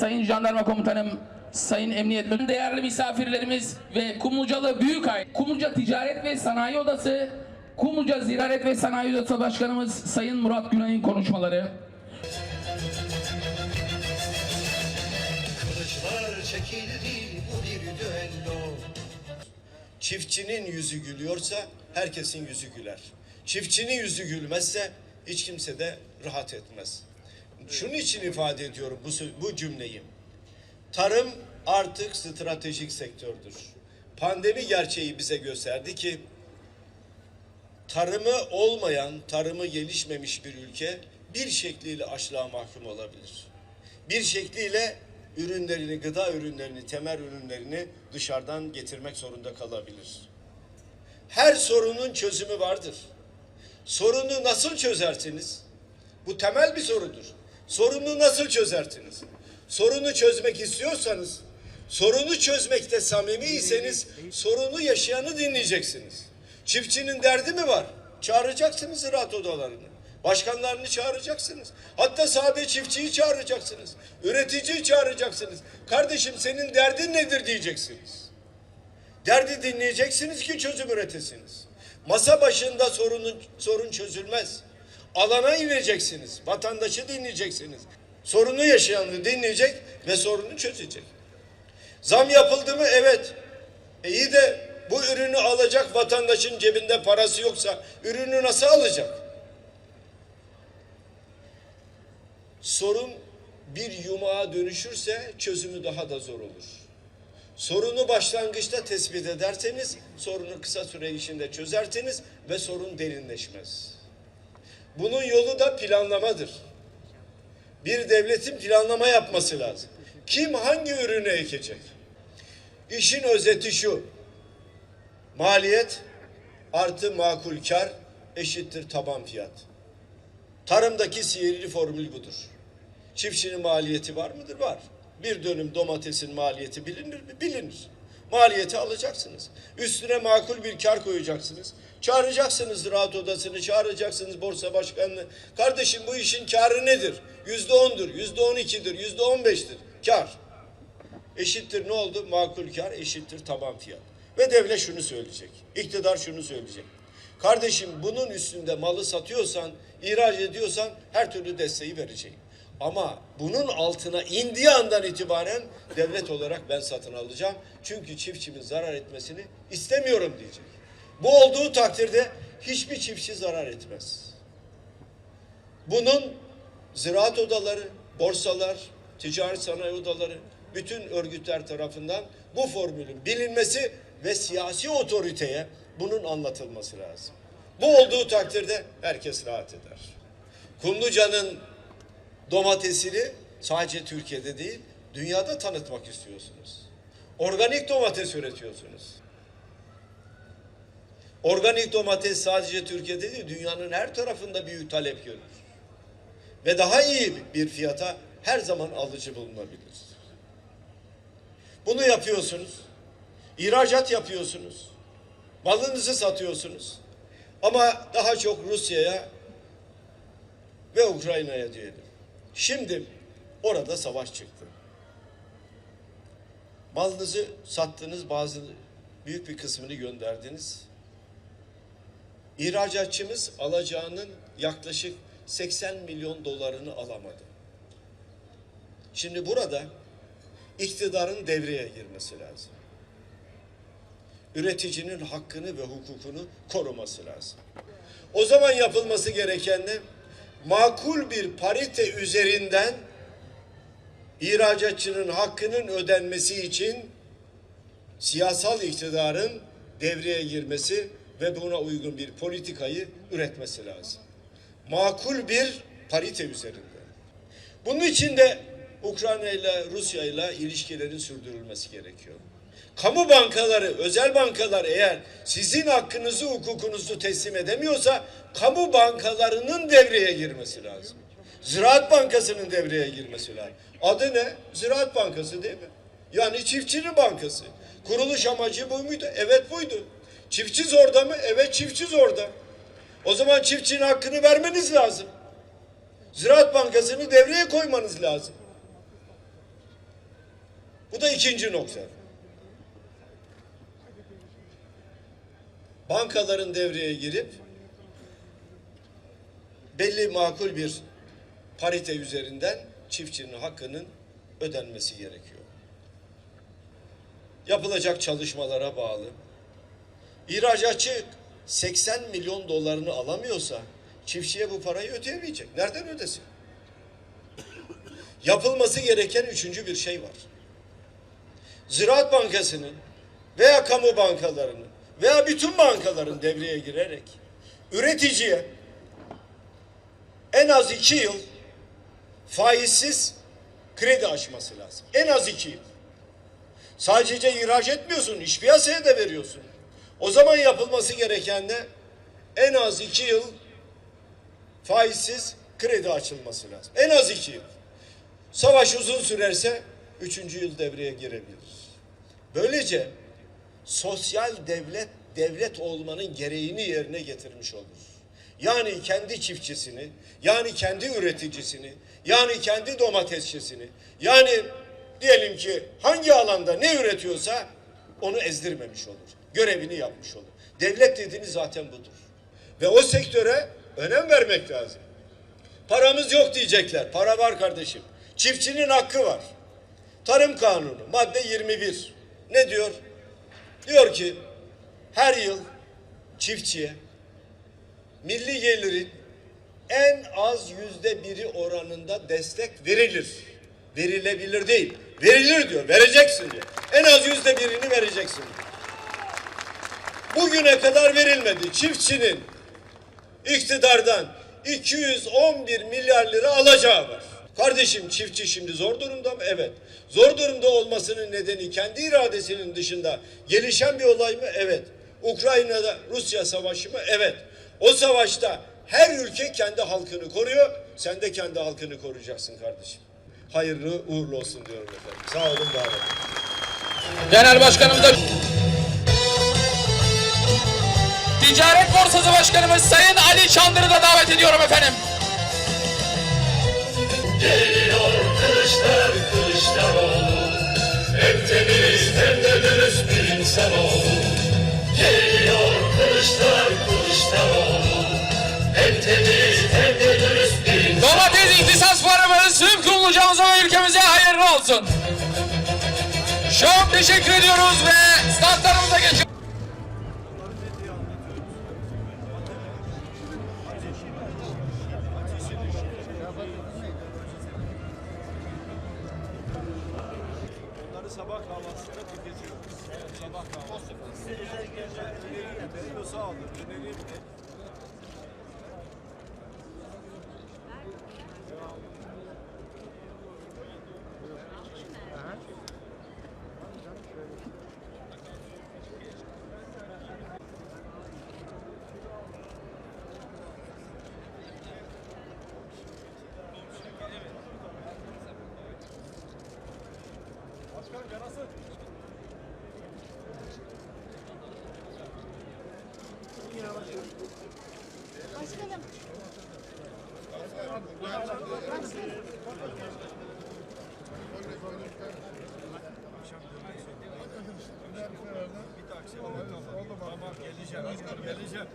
Sayın Jandarma Komutanım, Sayın Emniyet Müdürü, değerli misafirlerimiz ve Kumlucalı Büyükay, Kumluca Ticaret ve Sanayi Odası, Kumluca Ziraat ve Sanayi Odası Başkanımız Sayın Murat Günay'ın konuşmaları. Kılıçlar çekildi bu bir düello. Çiftçinin yüzü gülüyorsa herkesin yüzü güler. Çiftçinin yüzü gülmezse hiç kimse de rahat etmez. Şunun için ifade ediyorum bu, bu cümleyi. Tarım artık stratejik sektördür. Pandemi gerçeği bize gösterdi ki tarımı olmayan, tarımı gelişmemiş bir ülke bir şekliyle açlığa mahkum olabilir. Bir şekliyle ürünlerini, gıda ürünlerini, temel ürünlerini dışarıdan getirmek zorunda kalabilir. Her sorunun çözümü vardır. Sorunu nasıl çözersiniz? Bu temel bir sorudur. Sorunu nasıl çözersiniz? Sorunu çözmek istiyorsanız, sorunu çözmekte samimiyseniz sorunu yaşayanı dinleyeceksiniz. Çiftçinin derdi mi var? Çağıracaksınız ziraat odalarını. Başkanlarını çağıracaksınız. Hatta sade çiftçiyi çağıracaksınız. Üreticiyi çağıracaksınız. Kardeşim senin derdin nedir diyeceksiniz. Derdi dinleyeceksiniz ki çözüm üretesiniz. Masa başında sorunun, sorun çözülmez. Alana ineceksiniz. Vatandaşı dinleyeceksiniz. Sorunu yaşayanı dinleyecek ve sorunu çözecek. Zam yapıldı mı? Evet. E iyi de bu ürünü alacak vatandaşın cebinde parası yoksa ürünü nasıl alacak? Sorun bir yumağa dönüşürse çözümü daha da zor olur. Sorunu başlangıçta tespit ederseniz sorunu kısa süre içinde çözerseniz ve sorun derinleşmez. Bunun yolu da planlamadır. Bir devletin planlama yapması lazım. Kim hangi ürünü ekecek? İşin özeti şu. Maliyet artı makul kar eşittir taban fiyat. Tarımdaki sihirli formül budur. Çiftçinin maliyeti var mıdır? Var. Bir dönüm domatesin maliyeti bilinir mi? Bilinir. Maliyeti alacaksınız. Üstüne makul bir kar koyacaksınız. Çağıracaksınız ziraat odasını, çağıracaksınız borsa başkanını. Kardeşim bu işin karı nedir? Yüzde ondur, yüzde on ikidir, yüzde on beştir. Kar. Eşittir ne oldu? Makul kar eşittir taban fiyat. Ve devlet şunu söyleyecek. İktidar şunu söyleyecek. Kardeşim bunun üstünde malı satıyorsan, ihraç ediyorsan her türlü desteği vereceğim. Ama bunun altına indiği andan itibaren devlet olarak ben satın alacağım. Çünkü çiftçimin zarar etmesini istemiyorum diyecek. Bu olduğu takdirde hiçbir çiftçi zarar etmez. Bunun ziraat odaları, borsalar, ticaret sanayi odaları, bütün örgütler tarafından bu formülün bilinmesi ve siyasi otoriteye bunun anlatılması lazım. Bu olduğu takdirde herkes rahat eder. Kumluca'nın domatesini sadece Türkiye'de değil, dünyada tanıtmak istiyorsunuz. Organik domates üretiyorsunuz. Organik domates sadece Türkiye'de değil, dünyanın her tarafında büyük talep görür. Ve daha iyi bir fiyata her zaman alıcı bulunabilir. Bunu yapıyorsunuz. İhracat yapıyorsunuz. Malınızı satıyorsunuz. Ama daha çok Rusya'ya ve Ukrayna'ya diyelim. Şimdi orada savaş çıktı. Malınızı sattınız, bazı büyük bir kısmını gönderdiniz. İhracatçımız alacağının yaklaşık 80 milyon dolarını alamadı. Şimdi burada iktidarın devreye girmesi lazım. Üreticinin hakkını ve hukukunu koruması lazım. O zaman yapılması gereken ne? Makul bir parite üzerinden ihracatçının hakkının ödenmesi için siyasal iktidarın devreye girmesi ve buna uygun bir politikayı üretmesi lazım. Makul bir parite üzerinde. Bunun için de Ukrayna ile Rusya ile ilişkilerin sürdürülmesi gerekiyor. Kamu bankaları, özel bankalar eğer sizin hakkınızı, hukukunuzu teslim edemiyorsa kamu bankalarının devreye girmesi lazım. Ziraat Bankası'nın devreye girmesi lazım. Adı ne? Ziraat Bankası değil mi? Yani çiftçinin bankası. Kuruluş amacı bu muydu? Evet buydu. Çiftçi orada mı? Evet çiftçi orada. O zaman çiftçinin hakkını vermeniz lazım. Ziraat Bankası'nı devreye koymanız lazım. Bu da ikinci nokta. Bankaların devreye girip belli makul bir parite üzerinden çiftçinin hakkının ödenmesi gerekiyor. Yapılacak çalışmalara bağlı. İhracatçı 80 milyon dolarını alamıyorsa çiftçiye bu parayı ödeyemeyecek. Nereden ödesin? Yapılması gereken üçüncü bir şey var. Ziraat Bankası'nın veya kamu bankalarının veya bütün bankaların devreye girerek üreticiye en az iki yıl faizsiz kredi açması lazım. En az iki yıl. Sadece ihraç etmiyorsun, iş piyasaya da veriyorsun. O zaman yapılması gereken de en az iki yıl faizsiz kredi açılması lazım. En az iki yıl. Savaş uzun sürerse üçüncü yıl devreye girebilir. Böylece sosyal devlet devlet olmanın gereğini yerine getirmiş olur. Yani kendi çiftçisini, yani kendi üreticisini, yani kendi domatesçisini, yani diyelim ki hangi alanda ne üretiyorsa onu ezdirmemiş olur. Görevini yapmış olur. Devlet dediğiniz zaten budur. Ve o sektöre önem vermek lazım. Paramız yok diyecekler. Para var kardeşim. Çiftçinin hakkı var. Tarım Kanunu madde 21 ne diyor? Diyor ki her yıl çiftçiye milli gelirin en az yüzde biri oranında destek verilir. Verilebilir değil. Verilir diyor. Vereceksin diyor. En az yüzde birini vereceksin. Bugüne kadar verilmedi. Çiftçinin iktidardan 211 milyar lira alacağı var. Kardeşim çiftçi şimdi zor durumda mı? Evet. Zor durumda olmasının nedeni kendi iradesinin dışında gelişen bir olay mı? Evet. Ukrayna'da Rusya savaşı mı? Evet. O savaşta her ülke kendi halkını koruyor. Sen de kendi halkını koruyacaksın kardeşim. Hayırlı uğurlu olsun diyorum efendim. Sağ olun, var olun. Genel Başkanımız da Ticaret Borsası Başkanımız Sayın Ali Çandır'ı da davet ediyorum efendim. Geliyor kılıçlar Kılıçdaroğlu Hem temiz hem de dürüst bir insan oldu Geliyor kılıçlar Kılıçdaroğlu Hem temiz hem de dürüst bir insan Domates ihtisas fuarımız tüm Kumluca'mıza ve ülkemize hayırlı olsun. Çok teşekkür ediyoruz ve standlarımıza geçiyoruz. Sabah kahvaltısı. Öneriyim. Sağ olun. Öneriyim. Başkanım. Bir taksi oldu. Tamam. Geleceğim. Geleceğim.